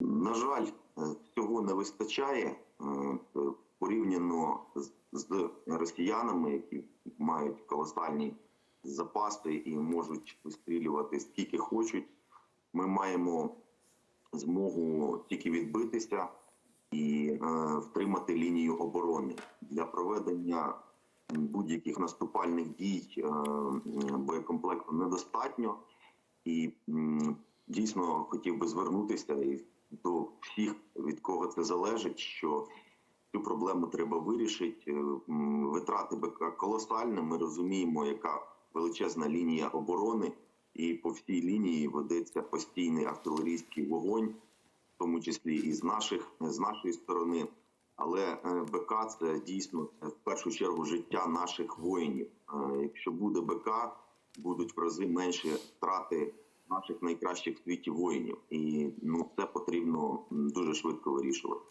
На жаль, е, цього не вистачає е, порівняно з- росіянами, які мають колосальні запаси і можуть вистрілювати скільки хочуть. Ми маємо змогу тільки відбитися і е, втримати лінію оборони для проведення будь-яких наступальних дій боєкомплекту недостатньо. І дійсно хотів би звернутися і до всіх, від кого це залежить, що цю проблему треба вирішити. Е, Витрати БК колосальні. Ми розуміємо, яка величезна лінія оборони, і по всій лінії ведеться постійний артилерійський вогонь, в тому числі і з наших з нашої сторони. Але е, БК це дійсно е, в першу чергу життя наших воїнів. Якщо буде БК, будуть в рази менші втрати наших найкращих в світі воїнів, і ну це потрібно дуже швидко вирішувати.